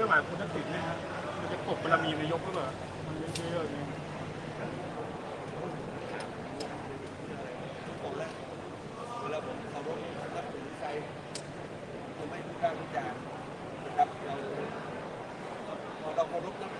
รื่องหมายคุณทักษิณเนี่ยฮะมันจะกบบารมีนายกหรือเปล่ามันเยอะๆเนี่ยผมล้วเวลาผมขับรพนับถือใจผมไม่พูดการวิจารณ์นะครับเราเราเคารพนับ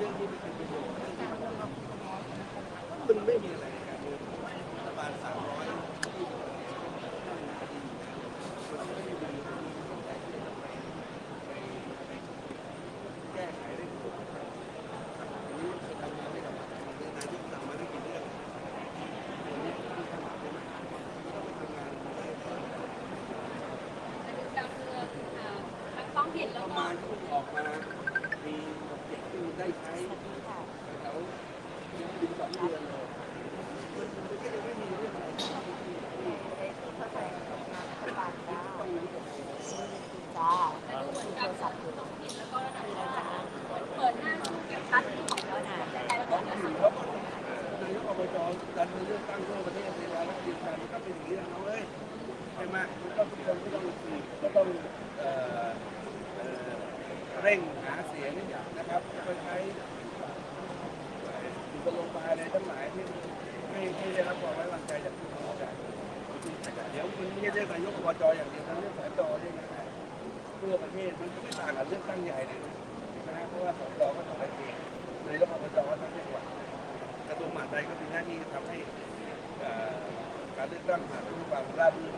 รื่องที่ไม่เป็นประโยชน์มันไม่มีอะไรในการเมืองรัฐบาลสามร้อยที่มันไม่ได้ดีแก้ไขได้ทุกอย่างอันนี้จะทำงานไม่กับนายกสั่งมาได้กี่เรื่องวันนี้ที่ทำมาเป็นต้องไปทำงานได้การเมืองทั้งท้องถิ่นแล้วระก็มาณที่ออกมา ได้ใช้แล้วยังดึงสองเดือนเลยมันมันก็ยังไม่มีเรื่องอะไรที่ต้องจ้าแล้วก็ระดับหลังจากนแล้วก็ระดับชาติเปิดหน้าสู้กับพัฒน์ที่ของเรานะแต่ไทยเราท้เปิองดหน้าถิ่นสู้เขาบอกนายกอบจดันเลือกตั้งทั่วประเทศในวาระดิการก็เป็นอย่างนี้นะเว้ยใช่ไหมก็ทุกคนก็ต้องก็ต้องเร่ง เสียงนะครับไปใช้อยู่กับโรงพยาบาลอะไรทั้งหลายที่ให้ให้ได้รับความไว้วางใจจากผู้ประกอบการเดี๋ยวมันไม่ใช่เรื่องนายกอบจอย่างเดียวนะเรื่องสจด้วยนะทั่วประเทศมันก็ไม่ต่างกับเรื่องตั้งใหญ่เลยนะเพราะว่าสจอก็ต้องไปเองนายกอบจก็ต้องจังหวัดกระทรวงมหาดไทยก็มีหน้าที่ทำให้การเลือกตั้งผ่านไปด้วยความราบรื่น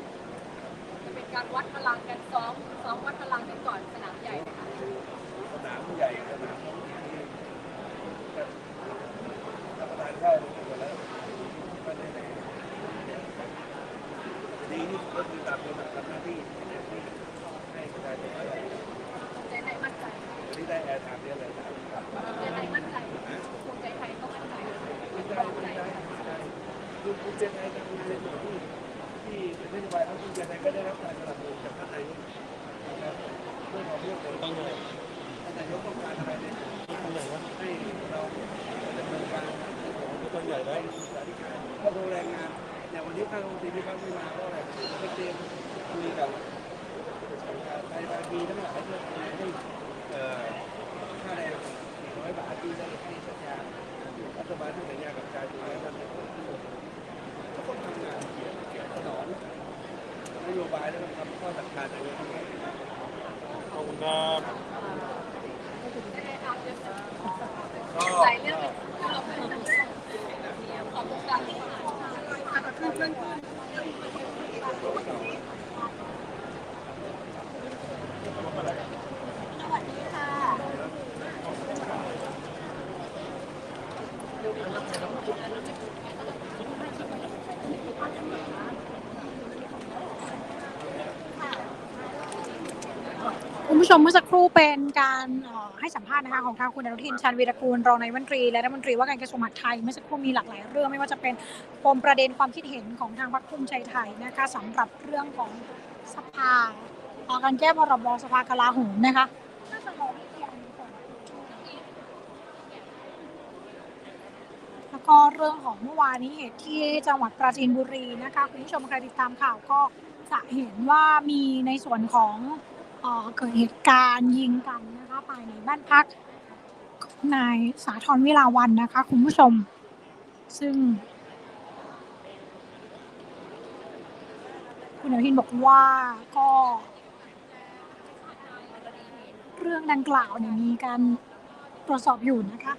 จะเป็นการวัดพลังกันซ้อมซ้อมวัดพลังกันก่อนสนามใหญ่นะคะามใหญ่สนามท้องถิ่นที่ก็รับประทานข้าวหมดแล้วก็ได้ในดีที่ก็คือตามคนทำหน้าที่ให้ประชาชนได้ใจไทยมั่นใจวันนี้ได้แอร์ไทม์เยอะเลยนะครับใจไทยมั่นใจภูมิใจไทยก็มั่นใจไม่ได้ไม่ได้ไม่ได้คือภูมิใจไทยทำงานในส่วนที่ที่เป็นนโยบายของภูมิใจไทยก็ได้รับการสนับสนุนจากท่านนายกนะครับเพื่องใหญ่ท่ากต้องการอะไรเนี่ยต้องเราดำเนินการในส่วนของต่างงานอย่างวันนี้ข้างโรงพยาบาลไม่มาเรื่องต้อง ข้อสั่งการอะไรทั้งหมดขอบคุณครับ ใจไทยทำเยอะ ก็หลายเรื่องขอบคุณขอบคุณการที่มาสวัส ชมเมื่อสักครู่เป็นการให้สัมภาษณ์นะคะของทางคุณอนุทินชาญวีรกูลรองนายกรัฐมนตรีและรัฐมนตรีว่าการกระทรวงมหาดไทยเมื่อสักครู่มีหลากหลายเรื่องไม่ว่าจะเป็นปมประเด็นความคิดเห็นของทางพรรคภูมิใจไทยนะคะสำหรับเรื่องของสภาการแก้พรบสภากลาโหมนะคะแล้วก็เรื่องของเมื่อวานนี้เหตุที่จังหวัดปราจีนบุรีนะคะคุณผู้ชมใครติดตามข่าวก็จะเห็นว่ามีในส่วนของ เกิดเหตุการณ์ยิงกันนะคะภายในบ้านพักนายสาธรวิลาวันนะคะ คุณผู้ชม ซึ่ง คุณอนุทินบอกว่าก็ เรื่องดังกล่าวเนี่ยมีการตรวจสอบอยู่นะคะ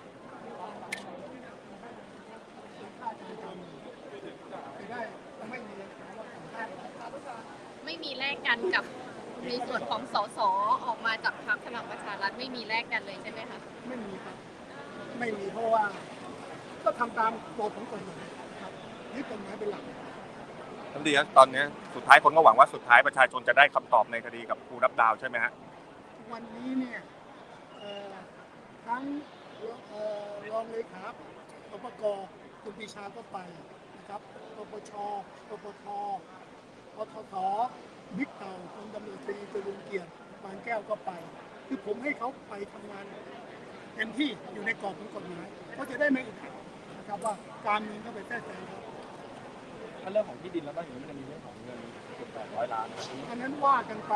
ไม่มีแลกกันกับ ในส่วนของสสออกมาจากพรรคพลังประชารัฐไม่มีแลกกันเลยใช่ไหมคะไม่มีครับ ไม่มีเพราะว่า ก็ทำตามกฎของกฎหมายครับยึดกฎหมายเป็นหลัก ท่านดีครับตอนนี้สุดท้ายคนก็หวังว่าสุดท้ายประชาชนจะได้คำตอบในคดีกับครูรับดาวใช่ไหมฮะวันนี้เนี่ยเอ่อทั้งเอ่อรองเลขาปปกคุณปีชาก็ไปนะครับปปชปปท ปททบิ๊กเต่าคุณดำเนินตรีจรุงเกียรติปานแก้วก็ไป คือผมให้เขาไปทำงานเต็มที่อยู่ในกรอบของกฎหมายเขาจะได้ไม่อึดอัดนะครับว่าการเมืองเข้าไปแทรกแซงเขาถ้าเรื่องของที่ดินแล้วบ้างอย่างนี้มันจะมีเรื่องของเงินเกือบแปดร้อยล้านนะครับอันนั้นว่ากันไป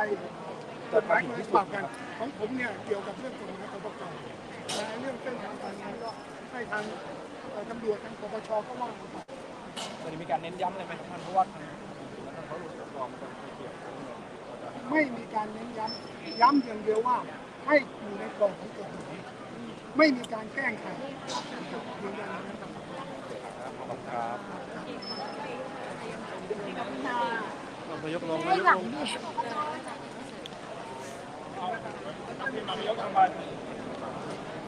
กฎหมายกฎหมายปรับกัน ของผมเนี่ยเกี่ยวกับเรื่องกฎหมายปปกแต่เรื่องเส้นทางการเงินก็ให้ทางเอ่อตำรวจทางปปชก็ว่ากันไปจะมีการเน้นย้ำอะไรไหมท่านเพราะว่าทาง ไม่มีการเน้นย้ำย้ำอย่างเดียวว่าให้อยู่ในกรอบของกฎหมายไม่มีการแกล้งใครยืนยันอย่างนั้นครับขอบคุณครับนายกลงให้หลังดินายกทำมา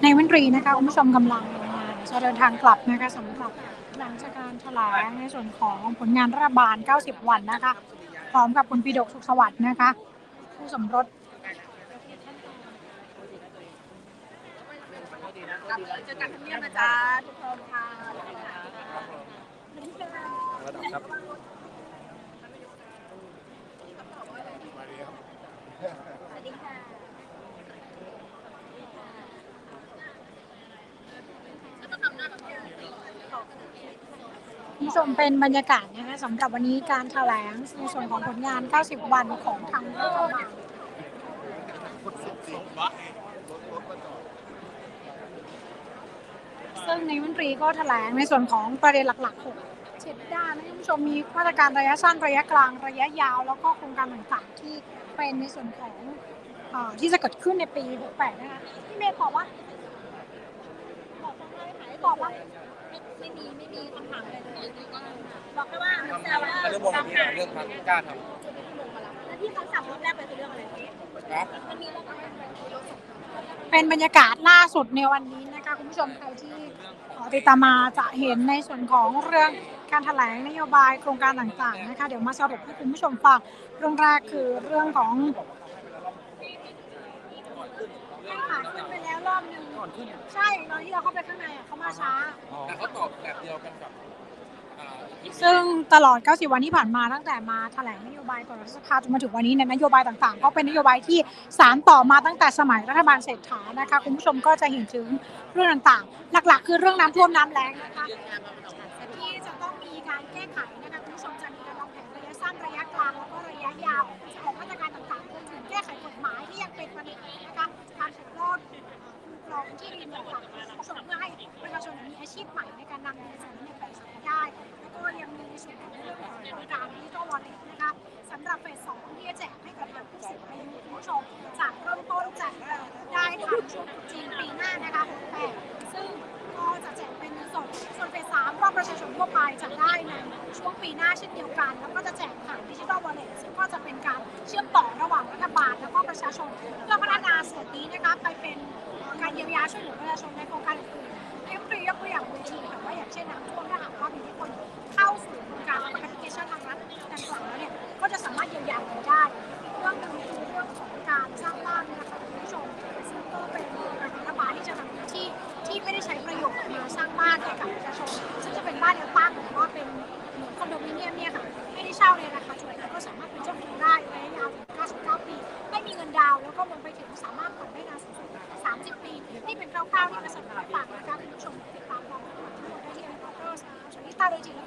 ในวันตรีนะคะคุณผู้ชมกำลังจะเดินทางกลับนะคะสำหรับ หลังจากการแถลงในส่วนของผลงานรัฐบาล 90 วันนะคะ พร้อมกับคุณปีดกสุขสวัสดิ์นะคะ ผู้สมรสกลับเลยเจอกันทั้งเนียบนะจ๊ะทุกคนค่ะครับสวัสดีค่ะ คุณผู้ชมเป็นบรรยากาศนะคะสำหรับวันนี้การแถลงในส่วนของผลงาน 90 วันของทางรัฐบาลซึ่งในวันตรีก็แถลงในส่วนของประเด็นหลักๆ6เจ็ดด้านนะคุณผู้ชมมีมาตรการระยะสั้นระยะกลางระยะยาว แล้วก็โครงการต่างๆที่เป็นในส่วนของอที่จะเกิดขึ้นในปี 68 นะคะพี่เมย์ตอบว่าบอกฟังเลยหายตอบว่า ไม่ไม่มีไม่มีคำถามอะไรเลยบอกแค่ว่าแซวว่าเรื่องบอกมีเรื่องทางกล้าทแล้วที่เขาสั่งรอบแรกไปคือเรื่องอะไรำนะมันมีรอบแรกไปคือรถส่งเป็นบรรยากาศล่าสุดในวันนี้นะคะคุณผู้ชมใครที่เอ่อติดตามมาจะเห็นในส่วนของเรื่องการแถลงนโยบายโครงการต่างๆนะคะเดี๋ยวมาสรุปให้คุณผู้ชมฟังเรื่องแรกคือเรื่องของให้ผ่านขึ้นไปแล้วร อบหนึงใช่ตอนที่เราเข้าไปข้างในอะเขามาช้า แต่เขาตอบแบบเดียวกันกับซึ่งตลอด 90 วันที่ผ่านมาตั้งแต่มาแถลงนโยบายก่อนรัฐสภาจนมาถึงวันนี้เนี่ยนโยบายต่างๆ ก็เป็นนโยบายที่สารต่อมาตั้งแต่สมัยรัฐบาลเศรษฐานะคะคุณผู้ชมก็จะเห็นถึงเรื่องต่างๆ หลักๆ คือเรื่องน้ำท่วมน้ำแล้งนะคะที่จะต้องมีการแก้ไขนะคะคุณผู้ชมจะมีการวางแผนระยะสั้นระยะกลางแล้วก็ระยะยาวจะออกมาตรการต่างๆรวมถึงแก้ไขกฎหมายที่ยังเป็นปัญหานะคะการถูกลดคุ้มค รองที่ดินต่างๆคุณผู้ชมเพื่อให้ประชาชนมีอาชีพใหม่ในการนำเงินส่วนนี้ไปใช้ได้ แล้วก็ยังมีในส่วนของเรื่องของโครงการดิจิทัลวอลเล็ตนะคะสำหรับเฟสสองที่จะแจกให้กับทางผู้สูงอายุคุณผู้ชมจากเริ่มต้นแจกได้ทางช่วงจีนปีหน้านะคะ68ซึ่งก็จะแจกเป็นเงินสดส่วนเฟสสามก็ประชาชนทั่วไปจะได้ในช่วงปีหน้าเช่นเดียวกัน แล้วก็จะแจกผ่านดิจิทัลวอลเล็ตซึ่งก็จะเป็นการเชื่อมต่อระหว่างรัฐบาลแล้วก็ประชาชนเพื่อพัฒนา ริยาช่วยเหลือประชาชนในโครงการอื่นๆใปรียกตัวอย่างบางทีแต่ว่าอย่างเช่นน้ำท่วมถ้าหากว่ามีทุกคนเข้าสู่โครงการแอปพลิเคชันทางนั้นดังกล่าวแล้วเนี่ยก็จะสามารถเยียวยาเได้เรื่องหนึ่งคือเรื่องของการสร้างบ้านนะคะคุณผู้ชมซึ่งก็เป็นรรัฐบาลที่จะทำหน้าที่ที่ไม่ได้ใช้ประโยชน์มาสร้างบ้านให้กับประชาชนซึ่งจะเป็นบ้านแนวตั้งหรือว่าเป็นคอนโดมิเนียมเนี่ยค่ะให้ได้เช่าเลยนะาคาถูกแล้วก็สามารถเป็นเจ้าของได้ระยะยาวถึง99 ปี ไม่มีเงินดาวแล้วก็รวมไปถึงสาม คร่าวๆที่มาเสนอให้ฟังนะคะคุณผู้ชมติดตามเราได้ที่เอ็นพอร์ตเตอร์ชนิดตาโดยจริง